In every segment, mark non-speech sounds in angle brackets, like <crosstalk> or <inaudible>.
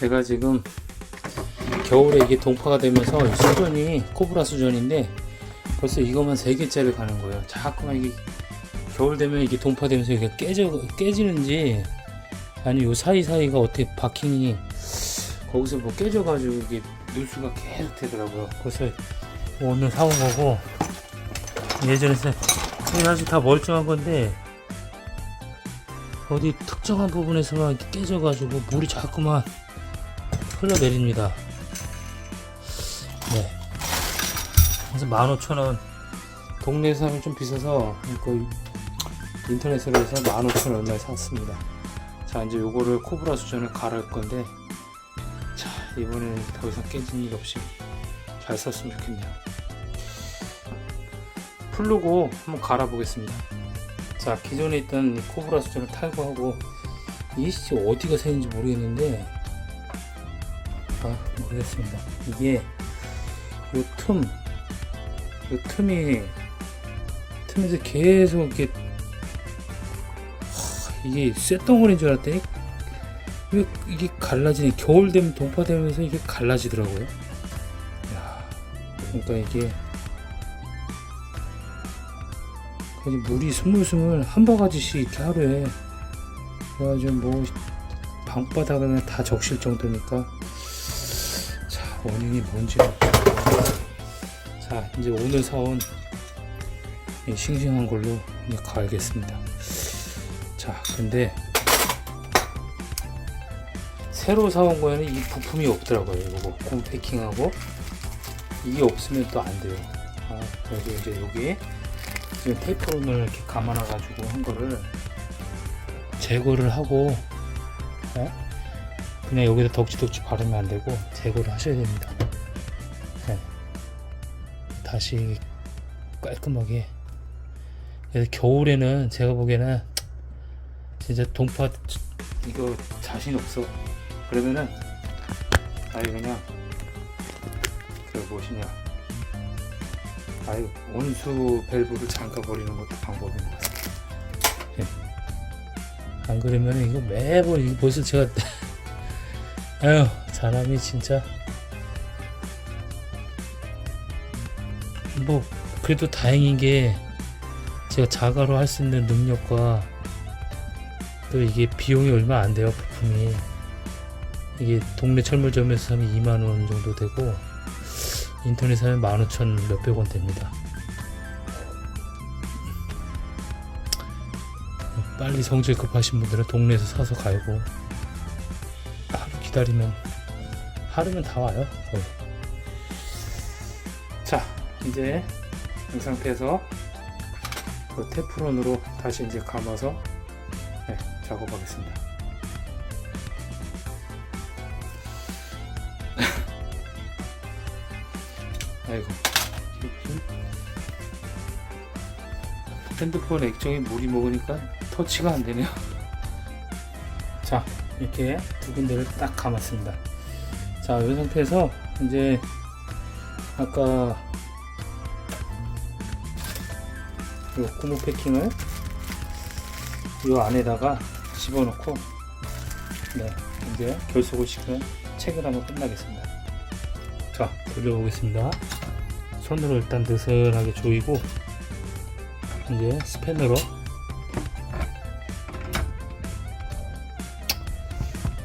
제가 지금 겨울에 이게 동파가 되면서 이 수전이 코브라 수전인데 벌써 이것만 세 개째를 가는 거예요. 자꾸만 이게 겨울 되면 이게 동파되면서 이게 깨져 깨지는지 아니 요 사이 사이가 어떻게 바킹이 거기서 뭐 깨져가지고 이게 누수가 계속 되더라고요. 그래서 오늘 사온 거고 예전에 사- 이게 사실 다 멀쩡한 건데 어디 특정한 부분에서만 깨져가지고 물이 자꾸만 흘러내립니다. 네. 그래서 15,000원. 동네에서 하면 좀 비싸서 거의 인터넷으로 해서 15,000원 얼마에 샀습니다. 자, 이제 요거를 코브라 수전을 갈을 건데, 자, 이번에는 더 이상 깨진 일 없이 잘 썼으면 좋겠네요. 풀르고 한번 갈아보겠습니다. 자, 기존에 있던 이 코브라 수전을 탈거하고, 이게 진짜 어디가 새는지 모르겠는데, 아, 모르겠습니다. 이게, 요 틈, 요 틈이, 틈에서 계속 이렇게, 하, 이게 쇳덩어리인 줄 알았더니, 왜 이게 갈라지니, 겨울 되면 동파되면서 이게 갈라지더라고요. 야, 그러니까 이게, 물이 스물스물 한 바가지씩 이렇게 하루에, 그래가지고 뭐, 방바닥은 다 적실 정도니까, 자, 원인이 뭔지는. 자, 이제 오늘 사온 이 싱싱한 걸로 이제 갈겠습니다. 자, 근데 새로 사온 거에는 이 부품이 없더라고요. 이거 홈 패킹하고 이게 없으면 또 안 돼요. 아, 그래서 이제 여기 지금 테이프론을 이렇게 감아놔 가지고 한 거를 제거를 하고 어? 그냥 여기다 덕지덕지 바르면 안 되고 제거를 하셔야 됩니다. 네. 다시 깔끔하게. 그래서 겨울에는 제가 보기에는 진짜 동파 이거 자신 없어. 그러면은 아예 그냥 그 무엇이냐 아예 온수 밸브를 잠가 버리는 것도 같아요. 예. 안 그러면 이거 매번 이거 벌써 제가 아유 사람이 진짜. 뭐 그래도 다행인 게 제가 자가로 할 수 있는 능력과 또 이게 비용이 얼마 안 돼요 부품이. 이게 동네 철물점에서 사면 2만 원 정도 되고 인터넷에 사면 15,000 몇백 원 됩니다. 빨리 성질 급하신 분들은 동네에서 사서 갈고 기다리면 하루면 다 와요 거의. 자 이제 이 상태에서 그 테프론으로 다시 이제 감아서 네, 작업하겠습니다. <laughs> 아이고 핸드폰 액정에 물이 먹으니까 터치가 안 되네요. <laughs> 자 이렇게 두 군데를 딱 감았습니다. 자 이 상태에서 이제 아까 요 고무 패킹을 요 안에다가 집어넣고 네 이제 결속을 시키면 체결하면 끝나겠습니다 자 돌려보겠습니다 손으로 일단 느슨하게 조이고 이제 스패너로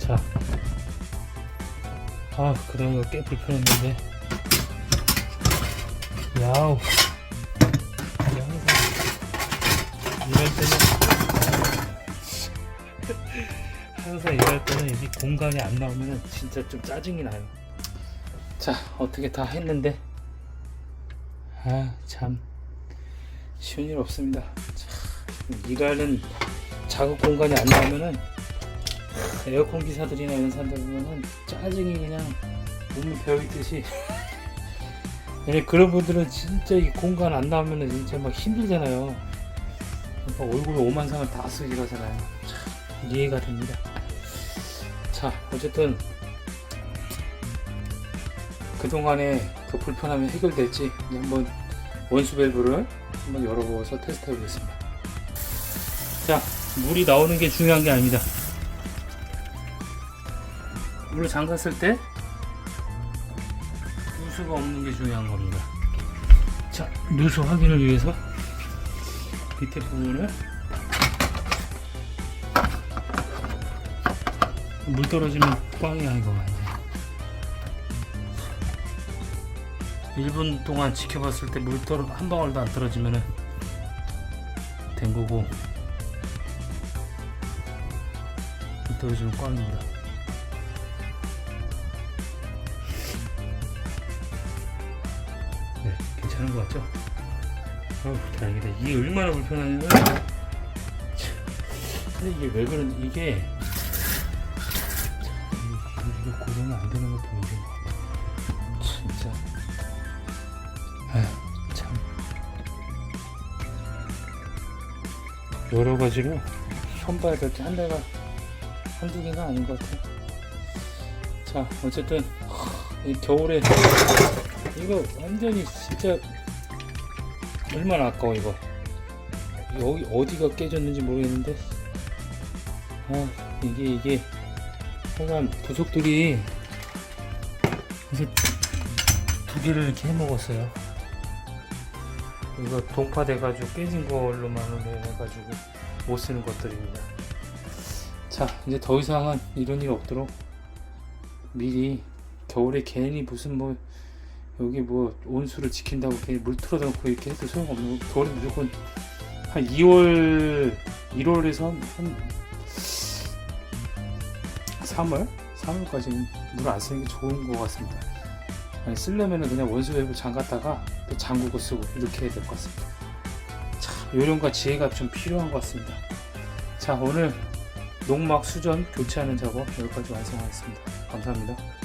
자 아, 그런 거꽤 불편했는데. 야우. 이게 <laughs> 항상 일할 때는 항상 일할 때는 이 공간이 안 나오면 진짜 좀 짜증이 나요. 자, 어떻게 다 했는데 아, 참 쉬운 일 없습니다. 참, 일하는 작업 공간이 안 나오면은 에어컨 기사들이나 이런 사람들 보면은 짜증이 그냥 몸이 배어있듯이 <laughs> 예, 그런 분들은 진짜 이 공간 안 나오면은 진짜 막 힘들잖아요. 막 얼굴에 오만상을 다 쓰기 하잖아요. 참 이해가 됩니다. 자, 어쨌든 그동안의 그 불편함이 해결될지 한번 원수 밸브를 한번 열어보아서 테스트 해보겠습니다. 자, 물이 나오는 게 중요한 게 아닙니다. 물을 잠갔을 때 누수가 없는 게 중요한 겁니다. 자, 누수 확인을 위해서 밑에 부분을 물 떨어지면 꽝이야 이거 완전. 1분 동안 지켜봤을 때 물 떨어 한 방울도 안 떨어지면은 된 거고 물 떨어지면 꽝입니다. 괜찮은 것 같죠? 어우, 다행이다. 이게 얼마나 불편하냐면 참, 근데 이게 왜 그런지 이게 이거, 고정이 안 되는 것도 문제인 것 같아. 진짜. 아휴, 참. 여러 가지로 게한 대가 한두 개가 아닌 것 같아. 자, 어쨌든 이 겨울에 이거 완전히 진짜 얼마나 아까워 이거. 여기 어디가 깨졌는지 모르겠는데. 아, 이게 이게 하여간 부속들이 이제 두 개를 이렇게 해 먹었어요. 이거 동파돼가지고 깨진 걸로만 해가지고 못 쓰는 것들입니다. 자, 이제 더 이상은 이런 일 없도록 미리 겨울에 괜히 무슨 뭐 여기 뭐 온수를 지킨다고 괜히 물 틀어놓고 이렇게 해도 소용없는 거. 겨울에 무조건 한 2월 1월에서 한 3월 3월까지는 물 안 쓰는 게 좋은 것 같습니다. 아니, 쓰려면은 그냥 원수 웹을 잠갔다가 또 잠그고 쓰고 이렇게 해야 될 것 같습니다. 참 요령과 지혜가 좀 필요한 것 같습니다. 자 오늘 농막 수전 교체하는 작업 여기까지 완성하겠습니다. 감사합니다.